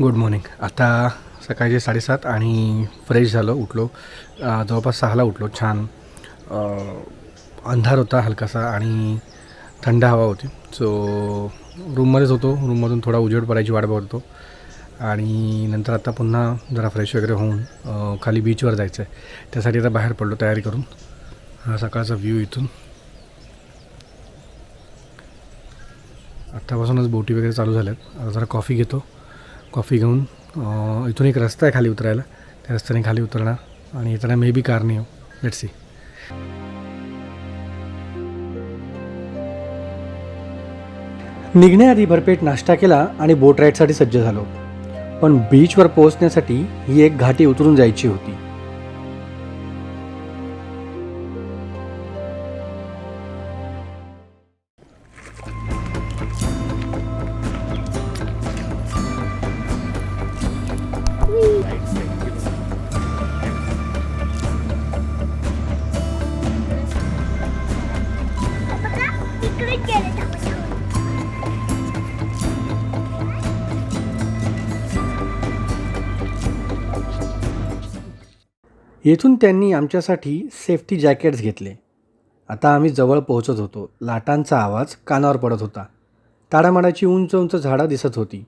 Good morning आता सकाळचे साडेसात आणि फ्रेश झालो उठलो. जवळपास सहाला उठलो छान. अंधार होता हलकासा आणि थंड हवा होती. सो रूममध्येच होतो. रूममधून थोडा उजेड पडायची वाट बघतो आणि नंतर आता पुन्हा जरा फ्रेश वगैरे होऊन खाली बीचवर जायचं आहे त्यासाठी आता बाहेर पडलो तयारी करून. हा सकाळचा व्ह्यू इथून. आत्तापासूनच बोटी वगैरे चालू झाल्यात. आता जरा कॉफी घेतो. कॉफी घेऊन इथून एक रस्ता आहे खाली उतरायला. त्या रस्त्याने खाली उतरणार आणि येताना मे बी कारने येऊ लेट सी निघण्याआधी भरपेट नाश्ता केला आणि बोट राईडसाठी सज्ज झालो. पण बीचवर पोहोचण्यासाठी ही एक घाटी उतरून जायची होती. येथून त्यांनी आमच्यासाठी सेफ्टी जॅकेट्स घेतले. आता आम्ही जवळ पोहोचत होतो. लाटांचा आवाज कानावर पडत होता. ताडामाडाची उंच उंच झाडं दिसत होती.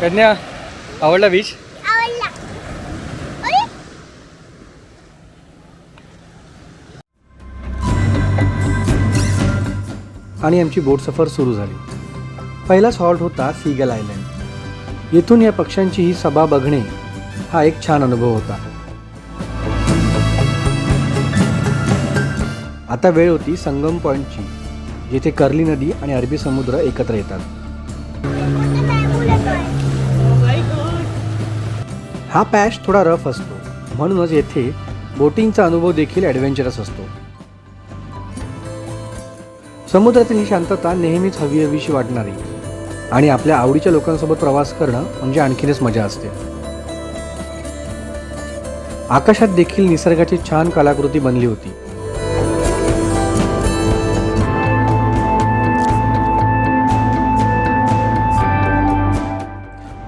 कन्या आवडला बीच आणि आमची बोट सफर सुरू झाली. पहिलाच हॉल्ट होता सीगल आयलंड. येथून या पक्ष्यांची ही सभा बघणे हा एक छान अनुभव होता. आता वेळ होती संगम पॉईंटची जेथे कर्ली नदी आणि अरबी समुद्र एकत्र येतात. हा पॅश थोडा रफ असतो म्हणूनच येथे बोटिंगचा अनुभव देखील ॲडव्हेंचरस असतो. समुद्रातील ही शांतता नेहमीच हवी हवीशी वाटणारी. आणि आपल्या आवडीच्या लोकांसोबत प्रवास करणं म्हणजे आणखीनच मजा असते. आकाशात देखील निसर्गाची छान कलाकृती बनली होती.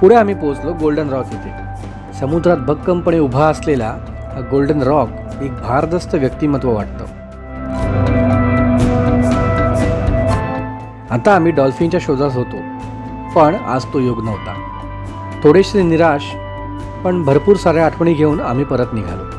पुढे आम्ही पोहोचलो गोल्डन रॉक येथे समुद्रात भक्कमपणे उभा असलेला हा गोल्डन रॉक एक भारदस्त व्यक्तिमत्व वाटतं. आता आम्ही डॉल्फिनच्या शोधात होतो. पण आज तो योग नव्हता. थोडेसे निराश पण भरपूर साऱ्या आठवणी घेऊन आम्ही परत निघालो.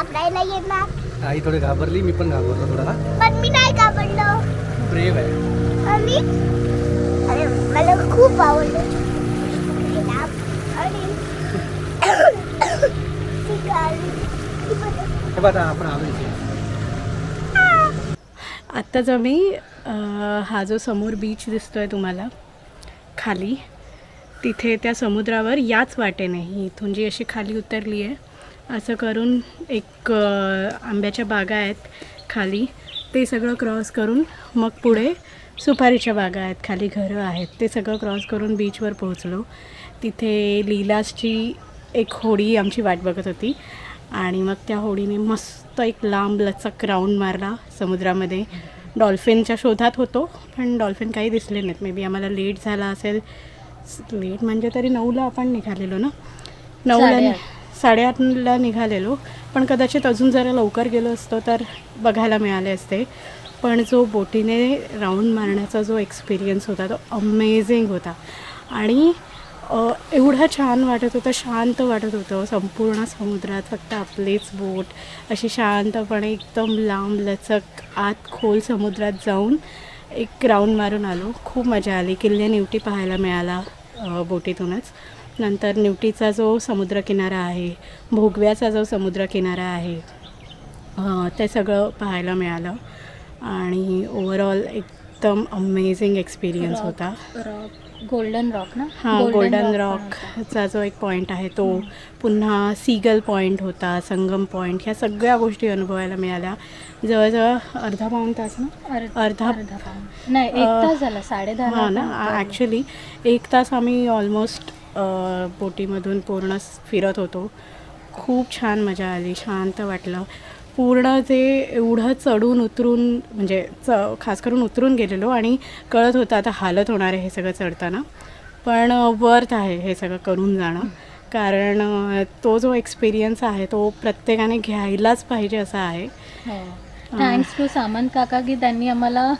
घाबरायला येणार. आई थोडी घाबरली मी पण घाबरलो थोडा पण मी नाही घाबरलो. ब्रेव आहे. आणि अरे मला खूप आवडलं. हे आपण आलो आत्ताच आम्ही हा जो समोर बीच दिसतोय तुम्हाला खाली तिथे त्या समुद्रावर याच वाटेने ही इथून जी अशी खाली उतरली आहे असं करून एक आंब्याच्या बागा आहेत खाली. ते सगळं क्रॉस करून मग पुढे सुपारीच्या बागा आहेत. खाली घरं आहेत. ते सगळं क्रॉस करून बीचवर पोहोचलो. तिथे लीलासची एक होडी आमची वाट बघत होती. आणि मग त्या होडीने मस्त एक लांब लचक राऊंड मारला समुद्रामध्ये. डॉल्फिनच्या शोधात होतो पण डॉल्फिन काही दिसले नाहीत. मे बी आम्हाला लेट झाला असेल. लेट म्हणजे तरी नऊला आपण निघालेलो ना? नऊला साडेआठला निघालेलो. पण कदाचित अजून जरा लवकर गेलो असतो तर बघायला मिळाले असते. पण जो बोटीने राऊंड मारण्याचा जो एक्सपिरियन्स होता तो अमेझिंग होता. आणि एवढं छान वाटत होतं शांत वाटत होतं. संपूर्ण समुद्रात फक्त आपलीच बोट अशी शांतपणे एकदम लांब लचक आत खोल समुद्रात जाऊन एक राऊंड मारून आलो. खूप मजा आली. किल्ले निवटी पाहायला मिळाला बोटीतूनच. नंतर निवटीचा जो समुद्रकिनारा आहे भोगव्याचा जो समुद्रकिनारा आहे ते सगळं पाहायला मिळालं. आणि ओव्हरऑल एकदम अमेझिंग एक्सपिरियन्स होता. गोल्डन रॉक ना? हां गोल्डन. रॉकचा जो एक पॉईंट आहे तो पुन्हा सीगल पॉईंट होता संगम पॉईंट ह्या सगळ्या गोष्टी अनुभवायला मिळाल्या. जवळजवळ अर्धा पाऊण तास ना? अर्ध- नाही एक तास झाला साडे दहा हां ना ॲक्च्युली एक तास आम्ही ऑलमोस्ट बोटीमधून पूर्ण फिरत होतो. खूप छान मजा आली शांत वाटलं. पूर्ण जे एवढं चढून उतरून म्हणजे च खास करून उतरून गेलेलो आणि कळत होतं आता हालत होणार आहे हे सगळं चढताना. पण वर्थ आहे हे सगळं करून जाणं. कारण तो जो एक्सपिरियन्स आहे तो प्रत्येकाने घ्यायलाच पाहिजे असा आहे. थँक्स टू सामंत काका की त्यांनी आम्हाला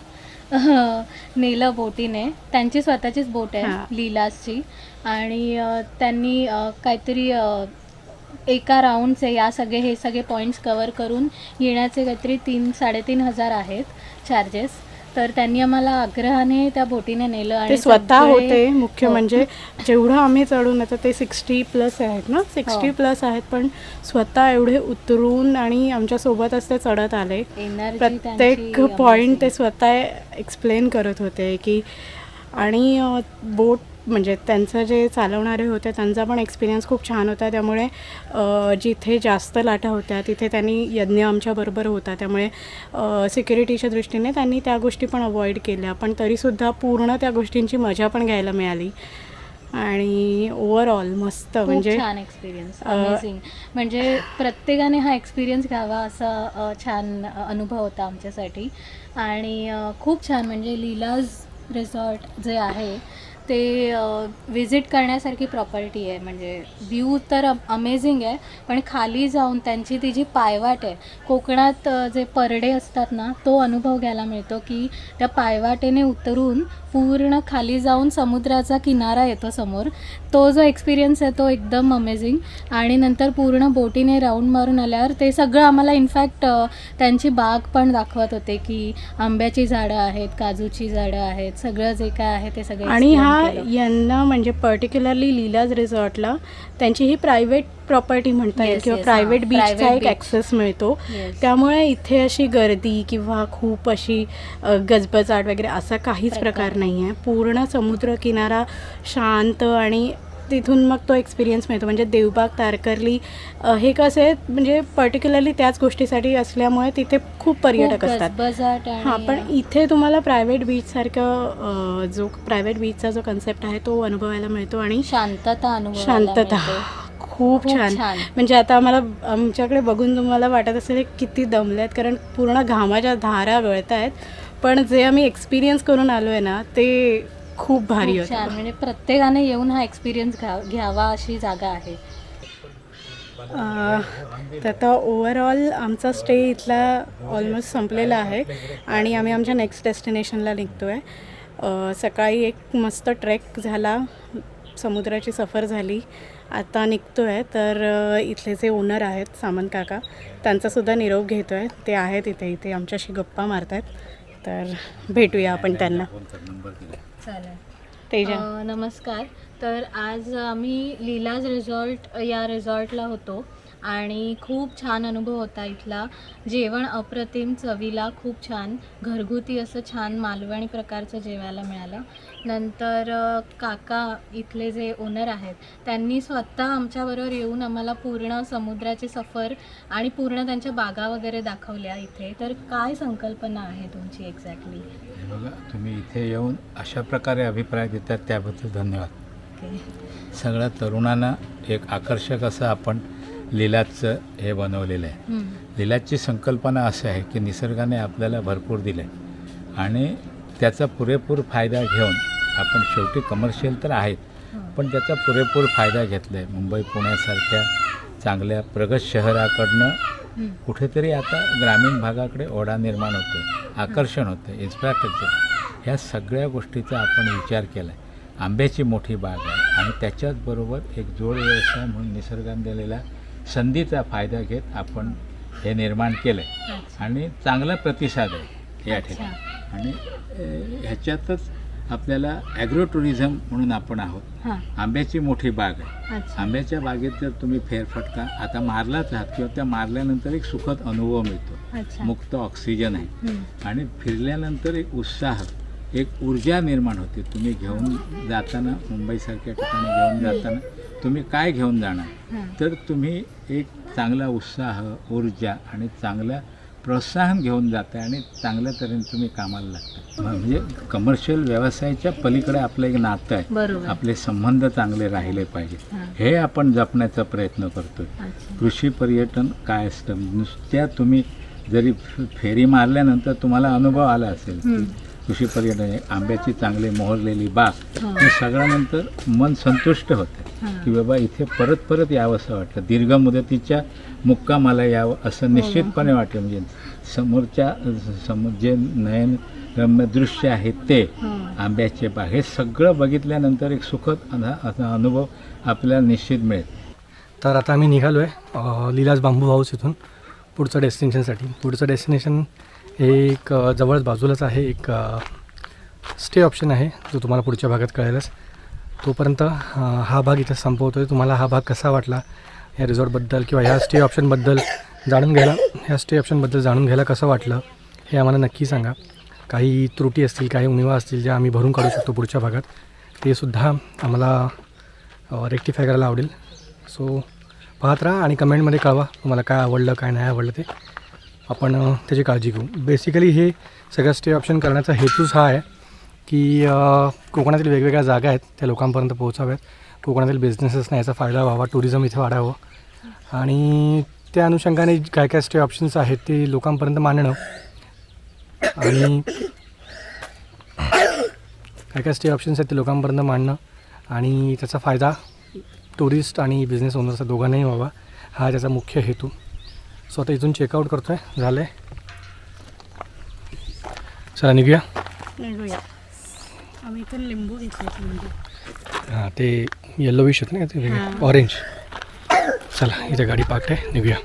नेलं बोटीने. त्यांची स्वतःचीच बोट हां. आहे लीलासची आणि त्यांनी काहीतरी एका राऊंडचे या सगळे हे सगळे पॉईंट्स कवर करून येण्याचे काहीतरी तीन साडेतीन हजार आहेत चार्जेस तर त्यांनी आम्हाला आग्रहाने त्या बोटीने नेलं आणि ते स्वतः होते मुख्य हो. म्हणजे जेवढं आम्ही चढून आता ते सिक्स्टी प्लस आहेत ना सिक्स्टी हो. प्लस आहेत पण स्वतः एवढे उतरून आणि आमच्यासोबतच ते चढत आले प्रत्येक पॉईंट. ते स्वतः एक्सप्लेन करत होते की आणि बोट म्हणजे त्यांचं जे चालवणारे होते त्यांचा पण एक्सपिरियन्स खूप छान होता. त्यामुळे जिथे जास्त लाटा होत्या तिथे त्यांनी यज्ञ आमच्याबरोबर होता. त्यामुळे सिक्युरिटीच्या दृष्टीने त्यांनी त्या गोष्टी पण अवॉइड केल्या. पण तरीसुद्धा पूर्ण त्या गोष्टींची मजा पण घ्यायला मिळाली. आणि ओव्हरऑल मस्त म्हणजे छान एक्सपिरियन्स अमेझिंग म्हणजे प्रत्येकाने हा एक्सपिरियन्स घ्यावा असा छान अनुभव होता आमच्यासाठी. आणि खूप छान म्हणजे लीलाज रिसॉर्ट जे आहे ते विजिट करण्यासारखी प्रॉपर्टी आहे म्हणजे व्ह्यू तर अमेझिंग आहे पण खाली जाऊन त्यांची ती जी पायवाट आहे कोकणात जे परडे असतात ना तो अनुभव घ्यायला मिळतो की त्या पायवाटेने उतरून पूर्ण खाली जाऊन समुद्राचा किनारा येतो समोर तो जो एक्सपिरियन्स आहे तो एकदम अमेझिंग आणि नंतर पूर्ण बोटीने राऊंड मारून आल्यावर ते सगळं आम्हाला इनफॅक्ट त्यांची बाग पण दाखवत होते की आंब्याची झाडं आहेत काजूची झाडं आहेत सगळं जे काय आहे ते सगळं आणि हा. यांना म्हणजे पर्टिक्युलरली लीलाज रिसॉर्टला त्यांची ही प्रायव्हेट प्रॉपर्टी म्हणता येईल Yes, किंवा yes, प्रायव्हेट. बीचचा एक. ॲक्सेस मिळतो Yes. त्यामुळे इथे अशी गर्दी किंवा खूप अशी गजबजाट वगैरे असा काहीच प्रकार नाही आहे पूर्ण समुद्र किनारा शांत आणि तिथून मग तो एक्सपिरियन्स मिळतो. म्हणजे देवबाग तारकर्ली हे कसे आहेत म्हणजे पर्टिक्युलरली त्याच गोष्टीसाठी असल्यामुळे तिथे खूप पर्यटक असतात. हां पण इथे तुम्हाला प्रायव्हेट बीचसारखं जो प्रायव्हेट बीचचा जो कन्सेप्ट आहे तो अनुभवायला मिळतो आणि शांतता अनुभव शांतता. खूप छान. म्हणजे आता आम्हाला आमच्याकडे बघून तुम्हाला वाटत असेल किती दमले आहेत कारण पूर्ण घामाच्या धारा गळत आहेत पण जे आम्ही एक्सपिरियन्स करून आलो आहे ना ते खूप भारी खूप छान. होतं म्हणजे प्रत्येकाने येऊन हा एक्सपिरियन्स घ्यावा अशी जागा आहे. तर आता ओव्हरऑल आमचा स्टे इथला ऑलमोस्ट संपलेला आहे आणि आम्ही आमच्या नेक्स्ट डेस्टिनेशनला निघतो आहे सकाळी एक मस्त ट्रेक झाला. समुद्राची सफर झाली. आता निघतो आहे तर इथले जे ओनर आहेत सामंत काका त्यांचासुद्धा निरोप घेतो आहे ते आहेत इथे इथे आमच्याशी गप्पा मारत आहेत तर भेटूया आपण त्यांना. चालेल. नमस्कार. तर आज आम्ही लीलाज रिसॉर्ट या रिसॉर्टला होतो. आणि खूप छान अनुभव होता इथला. जेवण अप्रतिम चवीला खूप छान घरगुती असं छान मालवणी प्रकारचं जेवायला मिळालं. नंतर काका इथले जे ओनर आहेत त्यांनी स्वतः आमच्याबरोबर येऊन आम्हाला पूर्ण समुद्राची सफर आणि पूर्ण त्यांच्या बागा वगैरे दाखवल्या इथे. तर काय संकल्पना आहे तुमची एक्झॅक्टली हे बघा तुम्ही इथे येऊन अशा प्रकारे अभिप्राय देतात त्याबद्दल धन्यवाद. सगळ्या तरुणांना एक आकर्षक असं आपण लिलाचं हे बनवलेलं आहे. लिलाची संकल्पना अशी आहे की निसर्गाने आपल्याला भरपूर दिलं आहे आणि त्याचा पुरेपूर फायदा घेऊन आपण शेवटी कमर्शियल तर आहेत पण त्याचा पुरेपूर फायदा घेतला आहे मुंबई पुण्यासारख्या चांगल्या प्रगत शहराकडनं कुठेतरी आता ग्रामीण भागाकडे ओढा निर्माण होतो आकर्षण होतं इन्फ्रास्ट्रक्चर ह्या सगळ्या गोष्टीचा आपण विचार केला आहे आंब्याची मोठी बाग आहे आणि त्याच्याच बरोबर एक जोड व्यवसाय म्हणून निसर्गाने दिलेला संधीचा फायदा घेत आपण हे निर्माण केलं आहे आणि चांगला प्रतिसाद आहे या ठिकाणी. आणि ह्याच्यातच आपल्याला ॲग्रो टुरिझम म्हणून आपण आहोत. आंब्याची मोठी बाग आहे. आंब्याच्या बागेत जर तुम्ही फेरफटका आता मारलाच आहात किंवा त्या मारल्यानंतर एक सुखद अनुभव मिळतो. मुक्त ऑक्सिजन आहे. आणि फिरल्यानंतर एक उत्साह एक ऊर्जा निर्माण होते. तुम्ही घेऊन जाताना मुंबईसारख्या ठिकाणी घेऊन जाताना तुम्ही काय घेऊन जाणार? तर तुम्ही एक चांगला उत्साह ऊर्जा आणि चांगलं प्रोत्साहन घेऊन जाते आणि चांगल्या तऱ्हेने तुम्ही कामाला लागता. म्हणजे कमर्शियल व्यवसायाच्या पलीकडे आपलं एक नातं आहे. आपले संबंध चांगले राहिले पाहिजे. हे. आपण जपण्याचा प्रयत्न करतोय. अच्छा. कृषी पर्यटन काय असतं? नुसत्या तुम्ही जरी फेरी मारल्यानंतर तुम्हाला अनुभव आला असेल कृषी पर्यटन हे आंब्याची चांगली मोहरलेली बाग हे. सगळ्यानंतर मन संतुष्ट होतं. की बाबा इथे परत परत यावंसं वाटतं. दीर्घ मुदतीच्या मुक्कामाला यावं असं निश्चितपणे वाटतं. म्हणजे समोरच्या समोर जे नयन रम्य दृश्य आहे ते आंब्याचे बाग हे सगळं बघितल्यानंतर एक सुखद अना- असा अनुभव आपल्याला निश्चित मिळेल. तर आता आम्ही निघालो आहे लिलाज बांबू हाऊस इथून पुढचं डेस्टिनेशनसाठी. पुढचं डेस्टिनेशन हे एक जवळच बाजूलाच आहे एक स्टे ऑप्शन आहे जो तुम्हाला पुढच्या भागात कळेलच. तोपर्यंत हा भाग इथं संपवतो आहे तुम्हाला हा भाग कसा वाटला या रिझॉर्टबद्दल किंवा ह्या स्टे ऑप्शनबद्दल जाणून घ्यायला ह्या स्टे ऑप्शनबद्दल जाणून घ्यायला कसं वाटलं हे आम्हाला नक्की सांगा. काही त्रुटी असतील काही उणिवा असतील ज्या आम्ही भरून काढू शकतो पुढच्या भागात ते सुद्धा आम्हाला रेक्टिफाय करायला आवडेल. सो पाहत राहा आणि कमेंटमध्ये कळवा तुम्हाला काय आवडलं काय नाही आवडलं ते. आपण त्याची काळजी घेऊ. बेसिकली हे सगळं स्टे ऑप्शन करण्याचा हेतूच हा आहे की कोकणातील वेगवेगळ्या जागा आहेत त्या लोकांपर्यंत पोहोचाव्यात. कोकणातील बिझनेसेसना याचा फायदा व्हावा टुरिझम इथे वाढावं. आणि त्या अनुषंगाने काय काय स्टे ऑप्शन्स आहेत ते लोकांपर्यंत मांडणं. आणि काय काय स्टे ऑप्शन्स आहेत ते लोकांपर्यंत मांडणं. आणि त्याचा फायदा टुरिस्ट आणि बिझनेस ओनर्सचा दोघांनाही व्हावा. हा त्याचा मुख्य हेतू. सो आता इथून चेकआउट करतो आहे झालं आहे चला निघूया. आम्ही इथून लिंबू घेतले लिंबू. हां ते येल्लो विश होतं ना ते. ऑरेंज चला इथे गाडी पार्क आहे. निघूया.